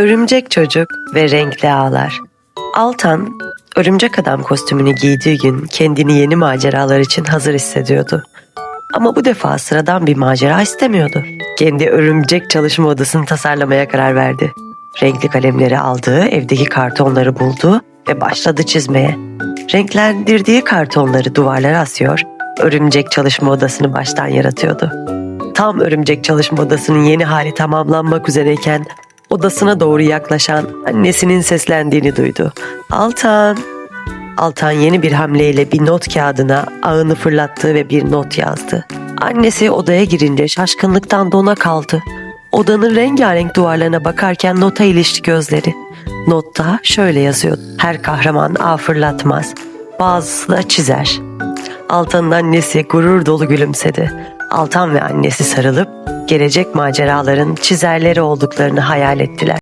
Örümcek Çocuk ve Renkli Ağlar Altan, örümcek adam kostümünü giydiği gün kendini yeni maceralar için hazır hissediyordu. Ama bu defa sıradan bir macera istemiyordu. Kendi örümcek çalışma odasını tasarlamaya karar verdi. Renkli kalemleri aldı, evdeki kartonları buldu ve başladı çizmeye. Renklendirdiği kartonları duvarlara asıyor, örümcek çalışma odasını baştan yaratıyordu. Tam örümcek çalışma odasının yeni hali tamamlanmak üzereyken odasına doğru yaklaşan annesinin seslendiğini duydu. Altan! Altan yeni bir hamleyle bir not kağıdına ağını fırlattı ve bir not yazdı. Annesi odaya girince şaşkınlıktan dona kaldı. Odanın rengarenk duvarlarına bakarken nota ilişti gözleri. Notta şöyle yazıyordu. Her kahraman ağ fırlatmaz, bazısı da çizer. Altan'ın annesi gurur dolu gülümsedi. Altan ve annesi sarılıp gelecek maceraların çizerleri olduklarını hayal ettiler.